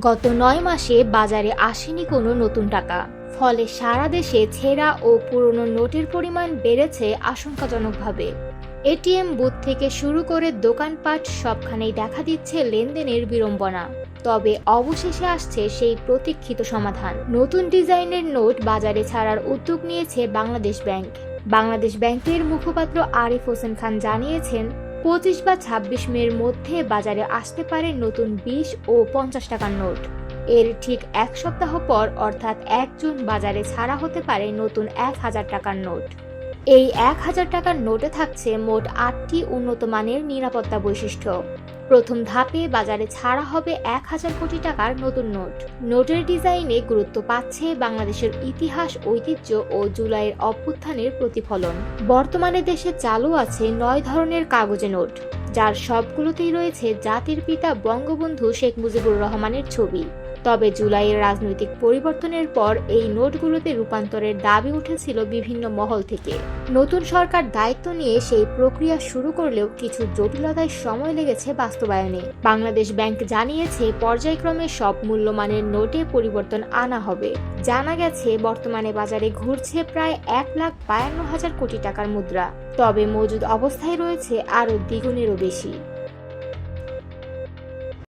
গত নয় মাসে বাজারে আসেনি কোনো নতুন টাকা। ফলে সারা দেশে ছেঁড়া ও পুরনো নোটের পরিমাণ বেড়েছে আশঙ্কাজনকভাবে। এটিএম বুথ থেকে শুরু করে দোকানপাট সবখানেই দেখা দিচ্ছে লেনদেনের বিড়ম্বনা। তবে অবশেষে আসছে সেই প্রতীক্ষিত সমাধান। নতুন ডিজাইনের নোট বাজারে ছাড়ার উদ্যোগ নিয়েছে বাংলাদেশ ব্যাংক। বাংলাদেশ ব্যাংকের মুখপাত্র আরিফ হোসেন খান জানিয়েছেন পঁচিশ বা ছাব্বিশ মের মধ্যে বাজারে আসতে পারে নতুন বিশ ও পঞ্চাশ টাকার নোট। এর ঠিক এক সপ্তাহ পর অর্থাৎ এক জুন বাজারে ছাড়া হতে পারে নতুন এক হাজার টাকার নোট। এই এক হাজার টাকার নোটে থাকছে মোট আটটি উন্নত মানের নিরাপত্তা বৈশিষ্ট্য। প্রথম ধাপে বাজারে ছাড়া হবে এক হাজার কোটি টাকার নতুন নোট। নোটের ডিজাইনে গুরুত্ব পাচ্ছে বাংলাদেশের ইতিহাস, ঐতিহ্য ও জুলাইয়ের অভ্যুত্থানের প্রতিফলন। বর্তমানে দেশে চালু আছে নয় ধরনের কাগজে নোট, যার সবগুলোতেই রয়েছে জাতির পিতা বঙ্গবন্ধু শেখ মুজিবুর রহমানের ছবি। তবে জুলাইয়ের রাজনৈতিক পরিবর্তনের পর এই নোটগুলোতে রূপান্তরের দাবি উঠেছিল বিভিন্ন মহল থেকে। নতুন সরকার দায়িত্ব নিয়ে সেই প্রক্রিয়া শুরু করলেও কিছু জটিলতায় সময় লেগেছে বাস্তবায়নে। বাংলাদেশ ব্যাংক জানিয়েছে, পর্যায়ক্রমে সব মূল্যমানের নোটে পরিবর্তন আনা হবে। জানা গেছে, বর্তমানে বাজারে ঘুরছে প্রায় এক লাখ বায়ান্ন হাজার কোটি টাকার মুদ্রা। তবে মজুদ অবস্থায় রয়েছে আরও দ্বিগুণেরও বেশি।